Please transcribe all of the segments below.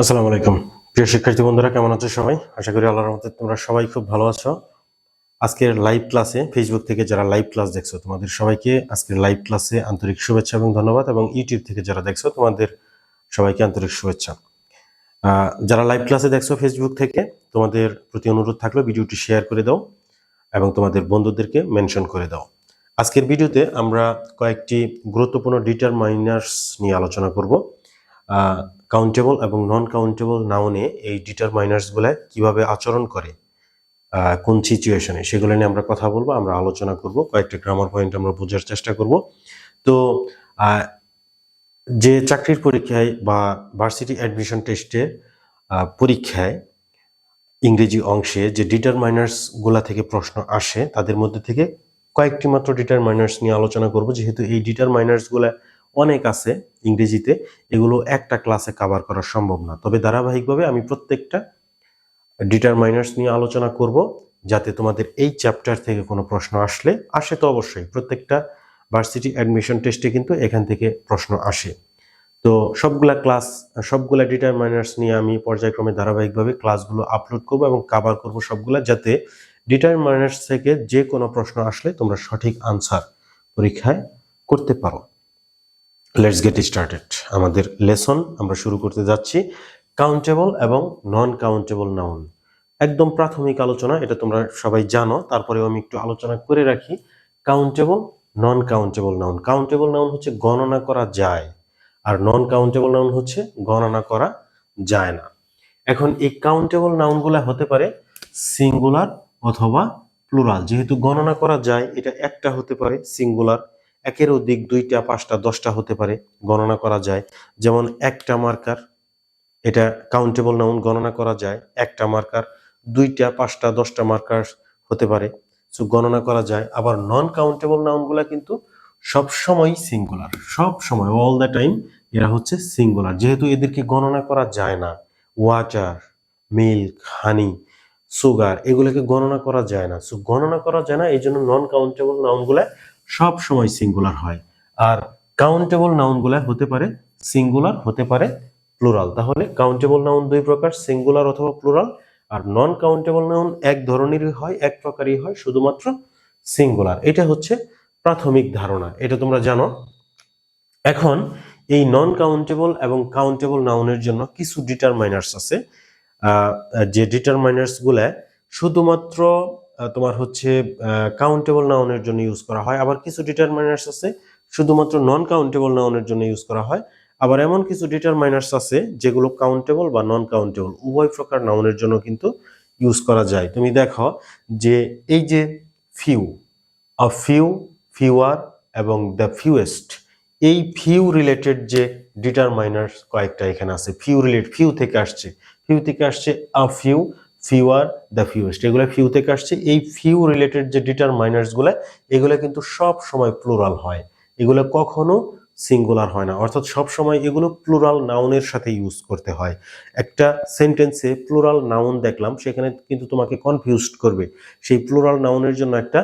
আসসালামু আলাইকুম। প্রিয় শিক্ষার্থী বন্ধুরা, কেমন আছো সবাই? আশা করি আল্লাহর রহমতে তোমরা সবাই খুব ভালো আছো। আজকের লাইভ ক্লাসে ফেসবুক থেকে যারা লাইভ ক্লাস দেখছ, তোমাদের সবাইকে আজকের লাইভ ক্লাসে আন্তরিক শুভেচ্ছা এবং ধন্যবাদ এবং ইউটিউব থেকে যারা দেখছ, তোমাদের সবাইকে আন্তরিক শুভেচ্ছা। যারা লাইভ ক্লাসে দেখছ ফেসবুক থেকে, তোমাদের প্রতি অনুরোধ থাকল ভিডিওটি শেয়ার করে দাও এবং তোমাদের বন্ধুদেরকে মেনশন করে দাও। আজকের ভিডিওতে আমরা কয়েকটি গুরুত্বপূর্ণ ডিটারমাইনার্স নিয়ে আলোচনা করব। কাউন্টেবল এবং নন কাউন্টেবল নাউনে এই ডিটারমাইনার্সগুলো কীভাবে আচরণ করে কোন সিচুয়েশনে সেগুলো নিয়ে আমরা কথা বলব, আমরা আলোচনা করব, কয়েকটা গ্রামার পয়েন্ট আমরা বোঝার চেষ্টা করব। তো যে চাকরির পরীক্ষায় বা ভার্সিটি অ্যাডমিশন টেস্টে পরীক্ষায় ইংরেজি অংশে যে ডিটারমাইনার্সগুলা থেকে প্রশ্ন আসে, তাদের মধ্যে থেকে কয়েকটি মাত্র ডিটারমাইনার্স নিয়ে আলোচনা করব, যেহেতু এই ডিটারমাইনার্সগুলা অনেক আছে ইংরেজিতে, এগুলো একটা ক্লাসে কভার করা সম্ভব না। তবে ধারাবাহিকভাবে আমি প্রত্যেকটা ডিটারমাইনার্স নিয়ে আলোচনা করব, যাতে তোমাদের এই চ্যাপ্টার থেকে কোনো প্রশ্ন আসলে, আসে তো অবশ্যই। প্রত্যেকটা ভার্সিটি অ্যাডমিশন টেস্টে কিন্তু এখান থেকে প্রশ্ন আসে। তো সবগুলা ক্লাস সবগুলা ডিটারমাইনার্স নিয়ে আমি পর্যায়ক্রমে ধারাবাহিকভাবে ক্লাসগুলো আপলোড করব এবং কাভার করব সবগুলা, যাতে ডিটারমাইনার্স থেকে যে কোনো প্রশ্ন আসলে তোমরা সঠিক আনসার পরীক্ষায় করতে পারো। লেটস গেট স্টার্টেড আমাদের লেসন আমরা শুরু করতে যাচ্ছি। কাউন্টেবল এবং নন কাউন্টেবল নাউন একদম প্রাথমিক আলোচনা, এটা তোমরা সবাই জানো, তারপরেও আমি একটু আলোচনা করে রাখি। Countable non countable noun countable noun হচ্ছে গণনা করা যায়, আর নন কাউন্টেবল নাউন হচ্ছে গণনা করা যায় না। এখন এই কাউন্টেবল নাউনগুলো হতে পারে সিঙ্গুলার অথবা প্লুরাল যেহেতু গণনা করা যায়, এটা একটা হতে পারে সিঙ্গুলার একের অধিক দুইটা, পাঁচটা, দশটা হতে পারে, গণনা করা যায়। যেমন একটা মার্কার, এটা কাউন্টেবল নাউন গণনা করা যায়। একটা মার্কার, দুইটা, পাঁচটা, দশটা মার্কার হতে পারে। সো গণনা করা যায়। আবার নন কাউন্টেবল নাউনগুলা কিন্তু সব সময় সিঙ্গুলার সব সময় অল দ্য টাইম এরা হচ্ছে সিঙ্গুলার যেহেতু এদেরকে গণনা করা যায় না। ওয়াটার মিল্ক হানি সুগার এগুলোকে গণনা করা যায় না। সো গণনা করা যায় না এই জন্য নন কাউন্টেবল নাউনগুলা সব সময় সিঙ্গুলার হয়। আর কাউন্টেবল নাউনগুলা হতে পারে সিঙ্গুলার হতে পারে প্লুরাল তাহলে কাউন্টেবল নাউন দুই প্রকার সিঙ্গুলার অথবা প্লুরাল আর নন কাউন্টেবল নাউন এক ধরনেরই হয়, এক প্রকারই হয়, শুধুমাত্র সিঙ্গুলার এটা হচ্ছে প্রাথমিক ধারণা। এটা তোমরা জানো। এখন এই নন কাউন্টেবল এবং কাউন্টেবল নাউনের জন্য কিছু ডিটারমাইনার্স আছে। যে ডিটারমাইনার্সগুলা শুধুমাত্র তোমার হচ্ছে কাউন্টেবল নাউনের জন্য ইউজ করা হয়। আবার কিছু ডিটারমাইনার্স আছে, শুধুমাত্র নন কাউন্টেবল নাউনের জন্য ইউজ করা হয়। আবার এমন কিছু ডিটারমাইনার্স আছে, যেগুলো কাউন্টেবল বা নন কাউন্টেবল উভয় প্রকার নাউনের জন্য কিন্তু ইউজ করা যায়। তুমি দেখো যে, এই যে ফিউ আ ফিউ ফিউয়ার এবং দ্য ফিউয়েস্ট এই ফিউ রিলেটেড যে ডিটারমাইনার্স কয়েকটা এখানে আছে ফিউ রিলেট ফিউ থেকে আসছে। ফিউ থেকে আসছে a few fewer the fewest এগুলো ফিউ থেকে আসছে। এই ফিউ রিলেটেড যে ডিটারমাইনার্সগুলো, এগুলো কিন্তু সব সময় প্লুরাল হয়। এগুলো কখনো সিঙ্গুলার হয় না। অর্থাৎ সব সময় এগুলো প্লুরাল নাউনের সাথে ইউজ করতে হয়। একটা সেন্টেন্সে প্লুরাল নাউন দেখলাম, সেখানে কিন্তু তোমাকে কনফিউজড করবে। সেই প্লুরাল নাউনের জন্য একটা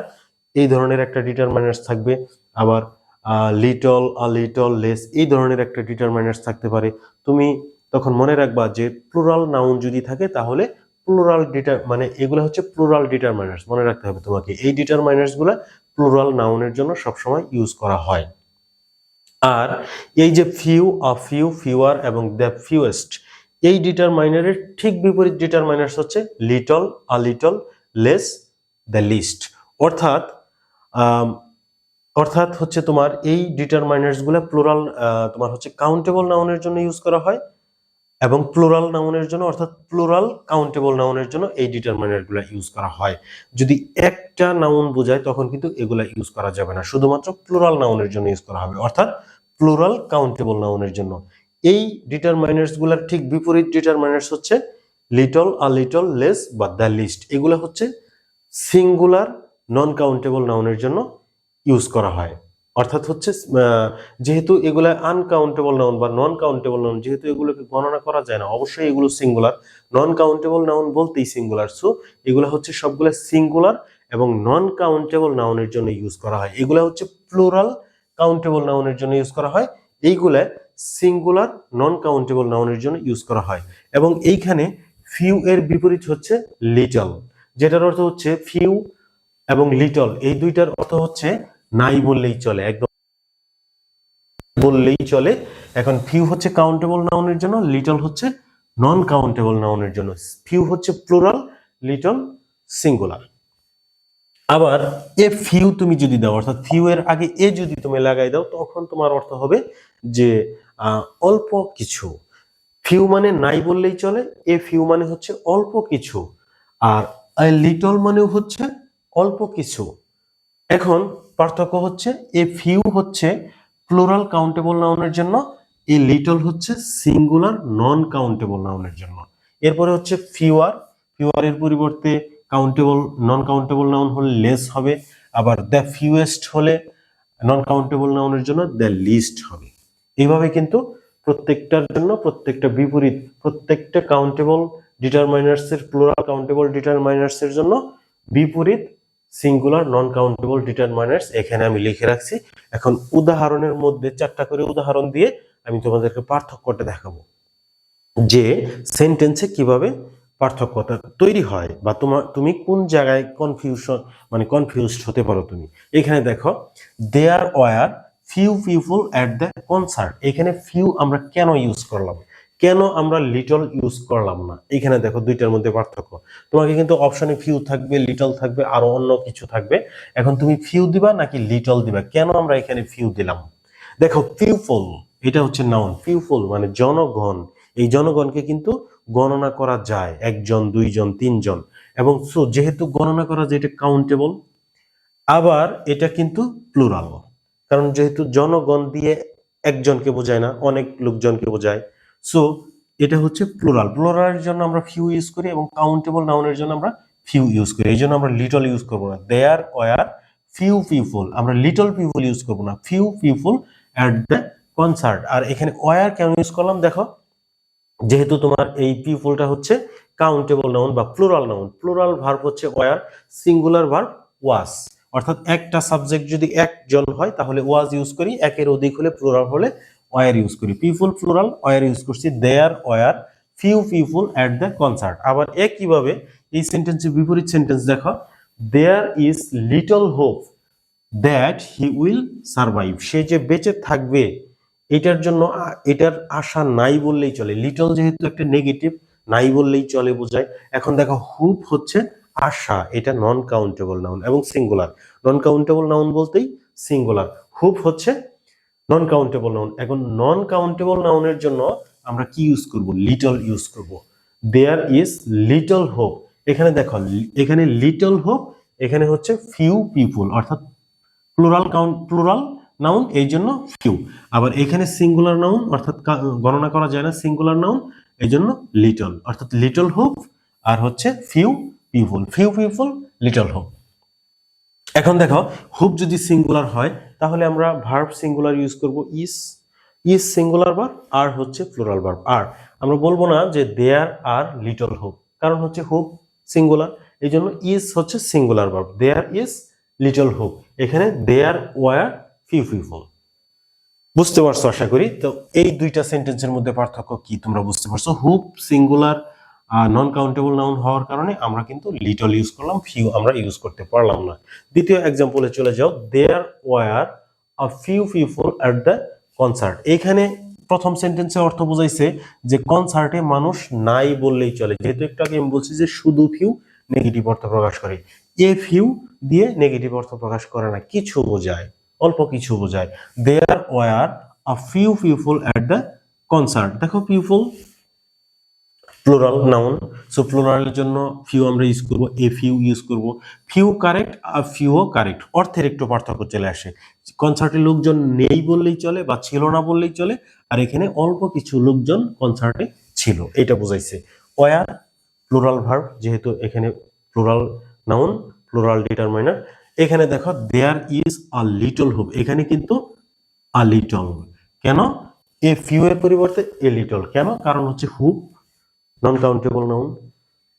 এই ধরনের একটা ডিটারমাইনার্স থাকবে। আবার লিটল আ লিটল লেস এই ধরনের একটা ডিটারমাইনার্স থাকতে পারে। তুমি তখন মনে রাখবা যে প্লুরাল নাউন যদি থাকে, তাহলে প্লুরাল ডিটার মানে এগুলো হচ্ছে প্লোরাল ডিটারমাইনার্স মনে রাখতে হবে তোমাকে। এই ডিটারমাইনার্সগুলা প্লুরাল নাউনের জন্য সবসময় ইউজ করা হয়। আর এই যে ফিউ আ ফিউ ফিউয়ার এবং দ্য ফিউয়েস্ট এই ডিটারমাইনারের ঠিক বিপরীত ডিটারমাইনার্স হচ্ছে little a little less the least অর্থাৎ অর্থাৎ হচ্ছে তোমার এই ডিটারমাইনার্সগুলা প্লুরাল তোমার হচ্ছে কাউন্টেবল নাউনের জন্য ইউজ করা হয়। এবং প্লুরাল নাউনের জন্য, অর্থাৎ প্লুরাল কাউন্টেবল নাউনের জন্য এই ডিটারমাইনারগুলা ইউজ করা হয়। যদি একটা নাউন বোঝায়, তখন কিন্তু এগুলা ইউজ করা যাবে না। শুধুমাত্র প্লুরাল নাউনের জন্য ইউজ করা হবে, অর্থাৎ প্লুরাল কাউন্টেবল নাউনের জন্য। এই ডিটারমাইনার্সগুলার ঠিক বিপরীত ডিটারমাইনার্স হচ্ছে লিটল আ লিটল লেস বা দ্য লিস্ট এগুলো হচ্ছে সিঙ্গুলার নন কাউন্টেবল নাউনের জন্য ইউজ করা হয়। অর্থাৎ হচ্ছে যেহেতু এগুলা আনকাউন্টেবল নাউন বা নন কাউন্টেবল নাউন যেহেতু এগুলোকে গণনা করা যায় না, অবশ্যই এগুলো সিঙ্গুলার নন কাউন্টেবল নাউন বলতেই সিঙ্গুলার সো এগুলো হচ্ছে সবগুলো সিঙ্গুলার এবং নন কাউন্টেবল নাউনের জন্য ইউজ করা হয়। এগুলা হচ্ছে প্লুরাল কাউন্টেবল নাউনের জন্য ইউজ করা হয়। এইগুলা সিঙ্গুলার নন কাউন্টেবল নাউনের জন্য ইউজ করা হয়। এবং এইখানে ফিউ এর বিপরীত হচ্ছে লিটল যেটার অর্থ হচ্ছে ফিউ এবং লিটল এই দুইটার অর্থ হচ্ছে নাই বললেই চলে, একদম বললেই চলে। এখন ফিউ হচ্ছে কাউন্টেবল নাউনের জন্য লিটল হচ্ছে নন কাউন্টেবল নাউনের জন্য। ফিউ হচ্ছে প্লুরাল লিটল সিঙ্গুলার আবার এ ফিউ তুমি যদি দাও, অর্থাৎ ফিউ এর আগে এ যদি তুমি লাগাই দাও, তখন তোমার অর্থ হবে যে অল্প কিছু। ফিউ মানে নাই বললেই চলে, এ ফিউ মানে হচ্ছে অল্প কিছু। আর লিটল মানেও হচ্ছে অল্প কিছু। এখন পার্থক্য হচ্ছে এ ফিউ হচ্ছে প্লুরাল কাউন্টেবল নাউনের জন্য এ লিটল হচ্ছে সিঙ্গুলার নন কাউন্টেবল নাউনের জন্য। এরপরে হচ্ছে ফিওয়ার ফিওয়ার এর পরিবর্তে কাউন্টেবল নন কাউন্টেবল নাউন হলে লেস হবে, আবার দ্য ফিউয়েস্ট হলে নন কাউন্টেবল নাউনের জন্য দ্য লিস্ট হবে। এইভাবে কিন্তু প্রত্যেকটার জন্য, প্রত্যেকটা বিপরীত, প্রত্যেকটা কাউন্টেবল ডিটারমাইনার্স এর প্লুরাল কাউন্টেবল ডিটারমাইনার্স এর জন্য বিপরীত সিঙ্গুলার নন কাউন্টেবল ডিটারমাইনার্স এখানে আমি লিখে রাখছি। এখন উদাহরণের মধ্যে চারটা করে উদাহরণ দিয়ে আমি তোমাদেরকে পার্থক্যটা দেখাবো। যে সেন্টেন্সে কীভাবে পার্থক্যটা তৈরি হয় বা তোমার তুমি কোন জায়গায় কনফিউশন মানে কনফিউজড হতে পারো তুমি। এখানে দেখো there were few people at the concert এখানে ফিউ আমরা কেন ইউজ করলাম? কেন আমরা লিটল ইউজ করলাম না? এখানে দেখো দুইটার মধ্যে পার্থক্য। তোমাকে কিন্তু অপশনে ফিউ থাকবে লিটল থাকবে, আরও অন্য কিছু থাকবে। এখন তুমি ফিউ দিবা নাকি লিটল দিবা? কেন আমরা এখানে ফিউ দিলাম? দেখো পিউফুল এটা হচ্ছে নাউন পিউফুল মানে জনগণ। এই জনগণকে কিন্তু গণনা করা যায়। একজন, দুইজন, তিনজন। এবং সো যেহেতু গণনা করা যায়, এটা কাউন্টেবল আবার এটা কিন্তু প্লুরাল কারণ যেহেতু জনগণ দিয়ে একজনকে বোঝায় না, অনেক লোকজনকে বোঝায়। সো এটা হচ্ছে প্লোরাল প্লোরালের জন্য আমরা ফিউ ইউজ করি এবং কাউন্টেবল নাউনের জন্য আমরা ফিউ ইউজ করি। এই জন্য আমরা লিটল ইউজ করব না। দেয়ার ওয়ার ফিউ পিপল আমরা লিটল পিপল ইউজ করব না। Few people at the concert আর এখানে ওয়ার কেন ইউজ করলাম? দেখো, যেহেতু তোমার এই পিপলটা হচ্ছে কাউন্টেবল নাউন বা প্লোরাল নাউন প্লোরাল ভার্ব হচ্ছে ওয়ার সিঙ্গুলার ভার্ব ওয়াস অর্থাৎ একটা সাবজেক্ট যদি একজন হয়, তাহলে ওয়াজ ইউজ করি। একের অধিক হলে প্লোরাল হলে ওয়ার ইউজ করি। পিপল প্লুরাল ওয়ার ইউজ করছি, there were, few people at the concert. আবার একইভাবে এই সেন্টেন্সের বিপরীত সেন্টেন্স দেখো। There is little hope that he will survive সে যে বেঁচে থাকবে, এটার জন্য এটার আশা নাই বললেই চলে। লিটল যেহেতু একটা নেগেটিভ নাই বললেই চলে বোঝায়। এখন দেখো হুপ হচ্ছে আশা, এটা নন কাউন্টেবল নাউন এবং সিঙ্গুলার নন কাউন্টেবল নাউন বলতেই সিঙ্গুলার হুপ হচ্ছে নন কাউন্টেবল নাউন এখন নন কাউন্টেবল নাউনের জন্য আমরা কি ইউজ করব? লিটল ইউজ করব। দেয়ার ইজ লিটল হোপ এখানে দেখো, এখানে লিটল হোপ এখানে হচ্ছে ফিউ পিপুল অর্থাৎ প্লুরাল কাউন্ট প্লুরাল নাউন এই জন্য ফিউ আবার এখানে সিঙ্গুলার নাউন অর্থাৎ গণনা করা যায় না সিঙ্গুলার নাউন এই জন্য লিটল অর্থাৎ লিটল হোপ আর হচ্ছে few people few people little hope এখন দেখো হুপ যদি সিঙ্গুলার হয় তাহলে আমরা ভার্ব সিঙ্গুলার ইউজ করব ইস ইস সিঙ্গুলার ভার্ব আর হচ্ছে প্লুরাল ভার্ব আর আমরা বলব না যে দেয়ার আর লিটল হোপ কারণ হচ্ছে হোপ সিঙ্গুলার এই জন্য ইস হচ্ছে singular verb there is little hope এখানে দেয়ার ওয়ার ফিউ পিপল বুঝতে পারছ আশা করি? তো এই দুইটা সেন্টেন্সের মধ্যে পার্থক্য কি তোমরা বুঝতে পারছ? Hope singular non countable noun হওয়ার কারণে আমরা কিন্তু লিটল ইউজ করলাম ফিউ আমরা ইউজ করতে পারলাম না। দ্বিতীয় এক্সাম্পলে চলে যাও there were a few people at the concert এখানে প্রথম সেন্টেন্সে অর্থ বোঝাইছে যে কনসার্টে মানুষ নাই বললেই চলে। যেহেতু একটু আগে আমি বলছি যে শুধু ফিউ নেগেটিভ অর্থ প্রকাশ করে। এ ফিউ দিয়ে নেগেটিভ অর্থ প্রকাশ করে না, কিছু বোঝায়, অল্প কিছু বোঝায়। There were a few people at the concert দেখো পিপল প্লুরাল নাউন সো প্লুরালের জন্য ফিউ আমরা ইউজ করব এ ফিউ ইউজ করব। ফিউ কারেক্ট আর ফিউও কারেক্ট অর্থের একটু পার্থক্য চলে আসে। কনসার্টে লোকজন নেই বললেই চলে বা ছিল না বললেই চলে, আর এখানে অল্প কিছু লোকজন কনসার্টে ছিল, এটা বোঝাইছে। ওয়ার প্লোরাল ভার্ব যেহেতু এখানে প্লুরাল নাউন প্লোরাল ডিটারমাইনার এখানে দেখো there is a little hope এখানে কিন্তু আ লিটল কেন? এ ফিউ এর পরিবর্তে এ লিটল কেন? কারণ হচ্ছে hope non countable noun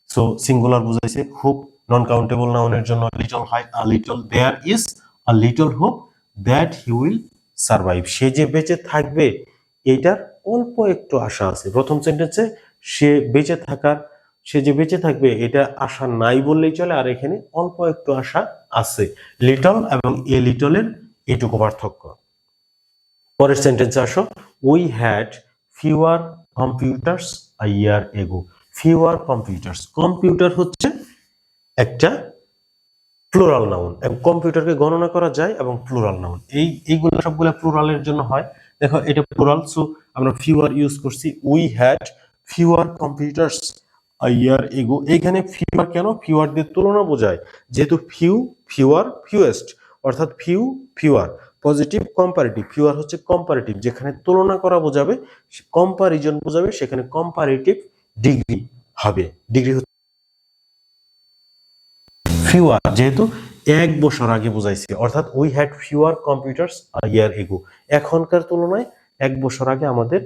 so singular বুঝাইছে হোপ নন কাউন্টেবল নাউনের জন্য little high a little there is a little hope that he will survive সে যে বেঁচে থাকবে এইটার অল্প একটু আশা আছে। প্রথম সেন্টেন্সে সে বেঁচে থাকার, সে যে বেঁচে থাকবে, এটা আশা নাই বললেই চলে, আর এখানে অল্প একটু আশা আছে। লিটল এবং এ লিটলের এটুকু পার্থক্য। পরের সেন্টেন্সে আসো। We had fewer computers a year ago fewer computers computer হচ্ছে একটা প্লুরাল নাউন এবং কম্পিউটারকে গণনা করা যায় এবং প্লুরাল নাউন এই, এইগুলো সবগুলো প্লুরালের জন্য হয়। দেখো, এটা প্লুরাল সো আমরা ফিউয়ার ইউজ করছি। We had fewer computers year ago এইখানে ফিউয়ার কেন? ফিউয়ার দিয়ে তুলনা বোঝায়। যেহেতু ফিউ ফিউয়ার ফিউয়েস্ট অর্থাৎ few fewer positive comparative fewer হচ্ছে কম্পারেটিভ যেখানে তুলনা করা বোঝাবে কম্পারিজন বোঝাবে, সেখানে কম্পারেটিভ ডিগ্রি হবে। ডিগ্রি হচ্ছে ফিউয়ার যেহেতু এক বছর আগে বোঝাইছি, অর্থাৎ we had fewer computers year ago এখনকার তুলনায় এক বছর আগে আমাদের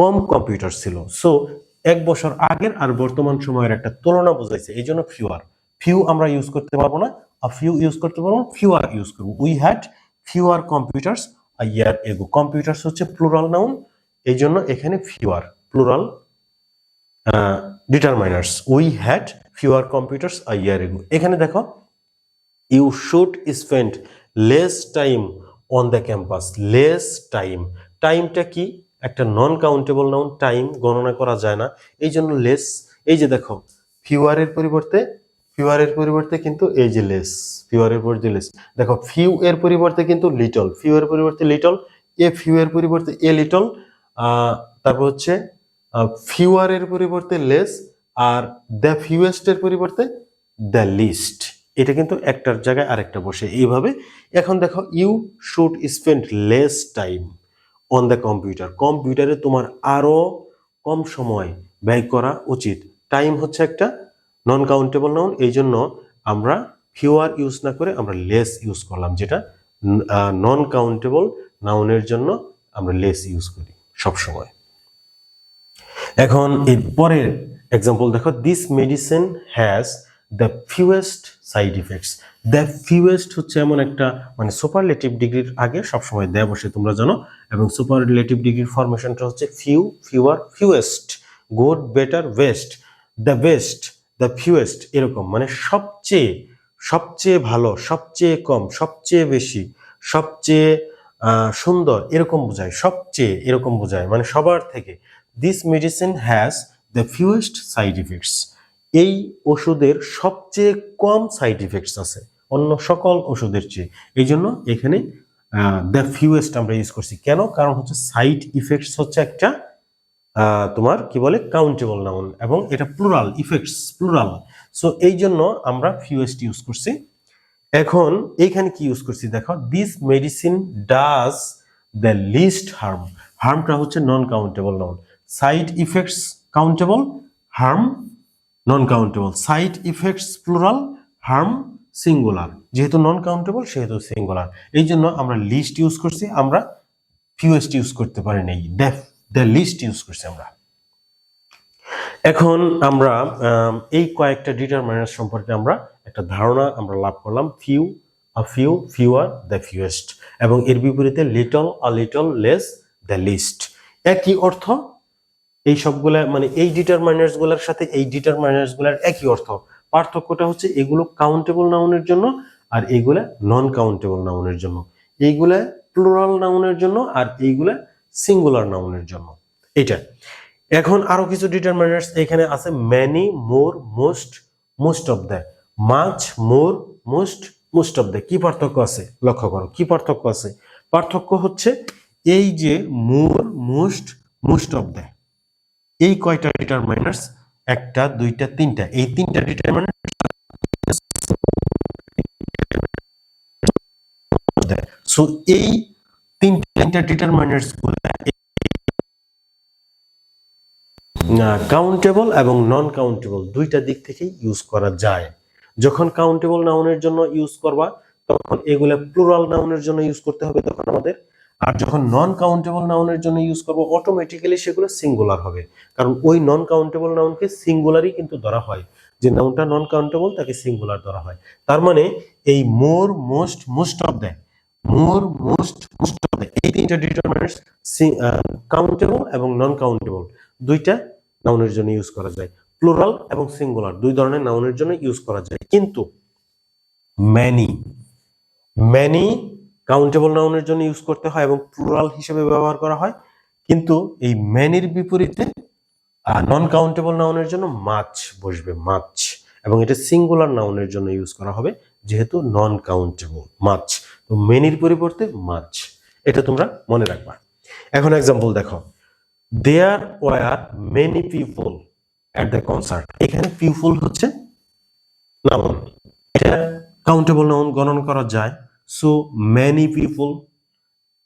কম কম্পিউটার ছিল। সো এক বছর আগের আর বর্তমান সময়ের একটা তুলনা বোঝাইছে, এই জন্য ফিউয়ার ফিউ আমরা ইউজ করতে পারব না আর ফিউ ইউজ করতে পারব না ফিউয়ার ইউজ করব। We had fewer computers year ago computers হচ্ছে প্লুরাল নাউন এই জন্য এখানে fewer plural determiners we had fewer computers a year ago এখানে দেখো you should spend less time on the campus less time টাইমটা কি? একটা নন কাউন্টেবল নাউন টাইম গণনা করা যায় না। এই জন্য লেস এই যে দেখো ফিউয়ারের পরিবর্তে ফিউয়ারের পরিবর্তে কিন্তু যে লেস ফিউয়ারের পরিবর্তে লেস দেখো ফিউ এর পরিবর্তে কিন্তু লিটল ফিউ এর পরিবর্তে লিটল এ ফিউ এর পরিবর্তে এ লিটল তারপর হচ্ছে ফিউয়ারের পরিবর্তে লেস আর দ্য ফিউয়েস্ট এর পরিবর্তে দ্য লিস্ট এটা কিন্তু একটার জায়গায় আরেকটা বসে। এইভাবে এখন দেখো you should spend less time on the computer কম্পিউটারে তোমার আরও কম সময় ব্যয় করা উচিত। টাইম হচ্ছে একটা নন কাউন্টেবল নাউন এই জন্য আমরা ফিউয়ার ইউজ না করে আমরা লেস ইউজ করলাম, যেটা নন কাউন্টেবল নাউনের জন্য আমরা লেস ইউজ করি সব সময় এখন এর পরের এক্সাম্পল দেখো this medicine has the fewest side effects the fewest হচ্ছে এমন একটা মানে সুপারলেটিভ ডিগ্রির আগে সবসময় দেয়া বসে, তোমরা জানো, এবং সুপারলেটিভ ডিগ্রির ফরমেশনটা হচ্ছে few fewer fewest good better best the best the fewest এরকম মানে সবচেয়ে সবচেয়ে ভালো, সবচেয়ে কম, সবচেয়ে বেশি, সবচেয়ে সুন্দর এরকম বোঝায়, সবচেয়ে এরকম বোঝায় মানে সবার থেকে। This medicine has the fewest side effects এই ওষুধের সবচেয়ে কম সাইড ইফেক্টস আছে, অন্য সকল ওষুধের চেয়ে। এই জন্য এখানে দ্য ফিউয়েস্ট আমরা ইউজ করছি। কেন? কারণ হচ্ছে সাইড ইফেক্টস হচ্ছে একটা তোমার কি বলে? কাউন্টেবল নাউন এবং এটা প্লুরাল ইফেক্টস প্লুরাল সো এই জন্য আমরা ফিউএসটি ইউজ করছি। এখন এইখানে কি ইউজ করছি দেখো? This medicine does the least harm হার্মটা হচ্ছে non countable noun side effects countable harm non countable side effects plural harm singular যেহেতু নন কাউন্টেবল সেহেতু সিঙ্গুলার এই জন্য আমরা লিস্ট ইউজ করছি। আমরা ফিউএসটি ইউজ করতে পারি নাই। দ্য দ্য লিস্ট ইউজ করছি আমরা। এখন আমরা এই কয়েকটা ডিটারমাইনার সম্পর্কে আমরা একটা ধারণা আমরা লাভ করলাম। Few a few fewer the fewest এবং এর বিপরীতে little a little less the least একই অর্থ, এই সবগুলা মানে এই ডিটারমাইনার্সগুলার সাথে এই ডিটারমাইনার্সগুলার একই অর্থ। পার্থক্যটা হচ্ছে এগুলো কাউন্টেবল নাউনের জন্য আর এইগুলা নন কাউন্টেবল নাউনের জন্য। এইগুলা প্লুরাল নাউনের জন্য আর এইগুলা সিঙ্গুলার নাউনের জন্য। এটা এখন আরও কিছু ডিটারমিনার্স এখানে আছে। Many more most most of the much more most most of the কি পার্থক্য আছে? লক্ষ্য করো, কি পার্থক্য আছে? পার্থক্য হচ্ছে এই যে more most most of the এই কয়টা ডিটারমিনার্স একটা, দুইটা, তিনটা। এই তিনটা ডিটারমিনার সো এই কাউন্টেবল এবং নন কাউন্টেবল দুইটা দিক থেকেই ইউজ করা যায়। যখন কাউন্টেবল নাউনের জন্য ইউজ করবা, তখন এগুলা প্লুরাল নাউনের জন্য ইউজ করতে হবে তখন আমাদের। আর যখন নন কাউন্টেবল নাউনের জন্য ইউজ করব অটোমেটিক্যালি সেগুলো সিঙ্গুলার হবে। কারণ ওই নন কাউন্টেবল নাউনকে সিঙ্গুলারই কিন্তু ধরা হয়। যে নাউনটা নন কাউন্টেবল তাকে সিঙ্গুলার ধরা হয়। তার মানে এই more most most of the more most most of the এই তিনটা ডিটারমিনার্স কাউন্টেবল এবং নন কাউন্টেবল দুইটা নাউনের জন্য ইউজ করা যায়। প্লুরাল এবং সিঙ্গুলার দুই ধরনের নাউনের জন্য ইউজ করা যায়। কিন্তু ম্যানি ম্যানি কাউন্টেবল নাউনের জন্য ইউজ করতে হয় এবং প্লুরাল হিসেবে ব্যবহার করা হয়। কিন্তু এই ম্যানির বিপরীতে নন কাউন্টেবল নাউনের জন্য মাছ বসবে মাছ এবং এটা সিঙ্গুলার নাউনের জন্য ইউজ করা হবে। যেহেতু নন কাউন্টেবল মাছ তো মেনির পরিবর্তে মাছ এটা তোমরা মনে রাখবা। এখন এক্সাম্পল দেখো। There were many people at the concert এখানে পিপল হচ্ছে নাউন এটা কাউন্টেবল নাউন গণনা করা যায়। সো মেনি পিপল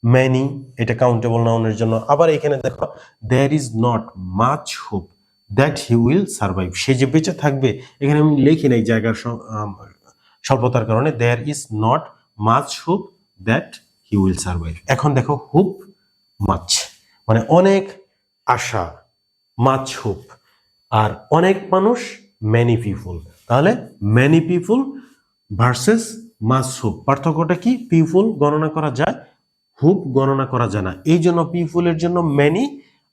মেনি এটা কাউন্টেবল নাউনের জন্য। আবার এখানে দেখো there is not much hope that he will survive সে যে বেঁচে থাকবে, এখানে আমি লিখি নাই জায়গার স্বল্পতার কারণে there is not much hope that he will survive এখন দেখো হুপ মাছ মানে অনেক আশা মাছ হুপ আর অনেক মানুষ ম্যানি পিপুল তাহলে many people versus much hope পার্থক্যটা কি? পিপুল গণনা করা যায় হুপ গণনা করা যায় না, এই জন্য পিপুলের জন্য ম্যানি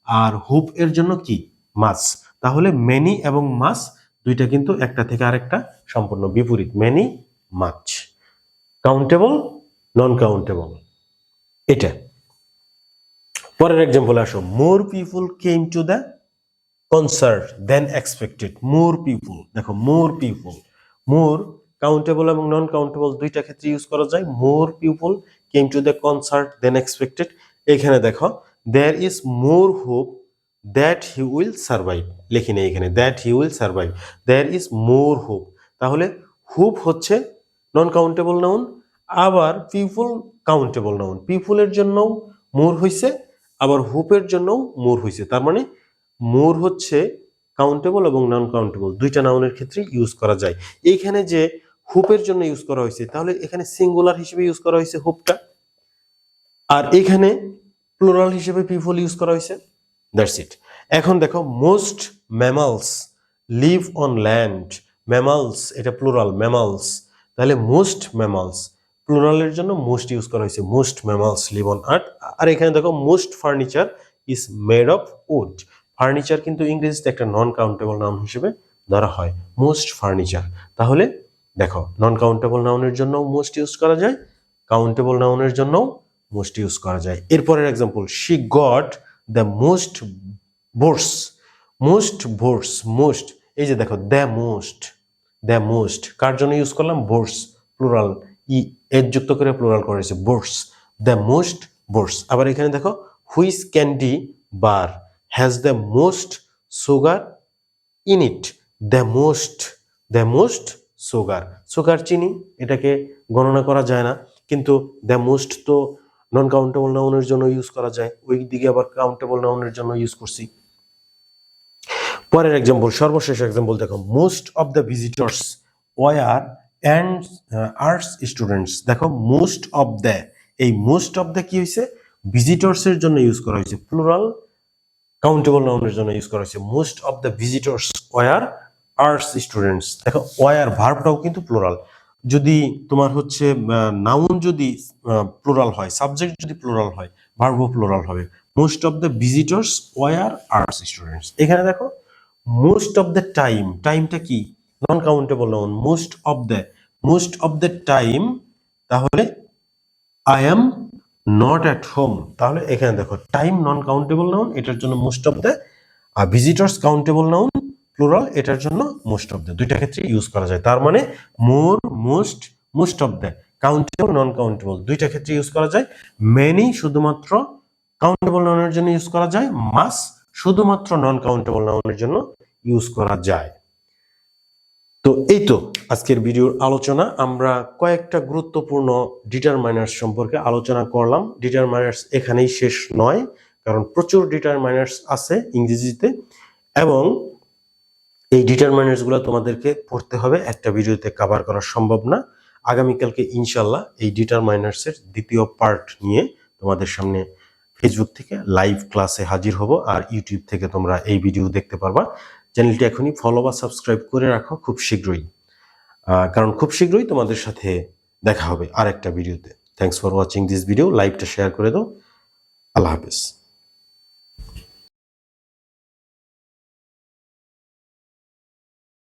আর হুপ এর জন্য কি? মাছ তাহলে ম্যানি এবং মাস দুইটা কিন্তু একটা থেকে আরেকটা সম্পূর্ণ বিপরীত many much countable non countable এটা। পরের এক্সাম্পল আসো। More people came to the concert than expected more people দেখো মোর পিপুল মোর কাউন্টেবল এবং নন কাউন্টেবল দুইটা ক্ষেত্রে ইউজ করা যায়। More people came to the concert than expected এখানে দেখো there is more hope that he will survive লিখি নেই এখানে that he will survive there is more hope তাহলে হুপ হচ্ছে নন কাউন্টেবল নাউন আবার পিপুল কাউন্টেবল নাউন পিপুলের জন্যও মোর হইছে, আবার হুপের জন্যও মোর হইছে। তার মানে মোর হচ্ছে কাউন্টেবল এবং নন কাউন্টেবল দুইটা নাউনের ক্ষেত্রে ইউজ করা যায়। এইখানে যে হুপের জন্য ইউজ করা হয়েছে তাহলে এখানে সিঙ্গুলার হিসেবে ইউজ করা হয়েছে হুপটা আর এখানে প্লোরাল হিসেবে পিপল ইউজ করা হয়েছে দ্যাটস ইট এখন দেখো most mammals live on land mammals এটা প্লুরাল ম্যামালস তাহলে মোস্ট ম্যামালস প্লুরালের জন্য মোস্ট ইউজ করা হয়েছে। Most mammals live on earth আর এখানে দেখো most furniture is made of wood furniture কিন্তু ইংরেজিতে একটা নন কাউন্টেবল নাম হিসেবে ধরা হয়। মোস্ট ফার্নিচার তাহলে দেখো নন কাউন্টেবল নাউনের জন্য মোস্ট ইউজ করা যায়। কাউন্টেবল নাউনের জন্য মোস্ট ইউজ করা যায়। এরপরের example she got the most bores most bores most এই যে দেখো দ্য মোস্ট দ্য মোস্ট কার জন্য ইউজ করলাম? বোর্স প্লুরাল ই, এর যুক্ত করে প্লুরাল করেছে বোর্স দ্য মোস্ট বোর্স আবার এখানে দেখো which candy bar has the most sugar in it the most the most sugar sugar চিনি, এটাকে গণনা করা যায় না, কিন্তু দ্য মোস্ট তো নন কাউন্টেবল নাউনের জন্য ইউজ করা যায়। ওই দিকে আবার কাউন্টেবল নাউনের জন্য ইউজ করছি। পরের এক্সাম্পল সর্বশেষ এক্সাম্পল দেখো। Most of the visitors were and arts students দেখো মোস্ট অফ দ্য এই মোস্ট অফ দ্য কি হয়েছে ভিজিটর্স এর জন্য ইউজ করা হয়েছে প্লুরাল কাউন্টেবল নাউনের জন্য ইউজ করা হয়েছে most of the visitors were arts students দেখো ওয়ার ভার্বটাও কিন্তু প্লুরাল যদি তোমার হচ্ছে নাউন যদি প্লোরাল হয় সাবজেক্ট যদি প্লোরাল হয় ভার্বও প্লোরাল হবে most of the visitors were arts students এখানে দেখো মোস্ট অফ দ্য টাইম টাইমটা কি? Non countable noun most of the most of the time তাহলে I am not at home তাহলে এখানে দেখো টাইম নন কাউন্টেবল নাউন এটার জন্য most of the visitors countable noun plural এটার জন্য মোস্ট অফ দ্য দুইটা ক্ষেত্রে ইউজ করা যায়। তার মানে more most most of the countable non countable দুইটা ক্ষেত্রে ইউজ করা যায়। মেনি শুধুমাত্র কাউন্টেবল নাউনের জন্য ইউজ করা যায়। মাস শুধুমাত্র নন কাউন্টেবল নাউনের জন্য ইউজ করা যায়। তো এই তো আজকের ভিডিওর আলোচনা। আমরা কয়েকটা গুরুত্বপূর্ণ ডিটারমাইনার্স সম্পর্কে আলোচনা করলাম। ডিটারমাইনার্স এখানেই শেষ নয়, কারণ প্রচুর ডিটারমাইনার্স আছে ইংরেজিতে। এবং এই ডিটারমাইনার্সগুলো তোমাদেরকে পড়তে হবে। একটা ভিডিওতে কভার করা সম্ভব না। আগামীকালকে ইনশাল্লাহ এই ডিটারমাইনার্স এর দ্বিতীয় পার্ট নিয়ে তোমাদের সামনে ফেসবুক থেকে লাইভ ক্লাসে হাজির হব আর ইউটিউব থেকে তোমরা এই ভিডিও দেখতে পারবা। চ্যানেলটি এখনই ফলো বা সাবস্ক্রাইব করে রাখো খুব শীঘ্রই। কারণ খুব শীঘ্রই তোমাদের সাথে দেখা হবে আর একটা ভিডিওতে thanks for watching this video লাইভটা শেয়ার করে দাও। আল্লাহ হাফিজ।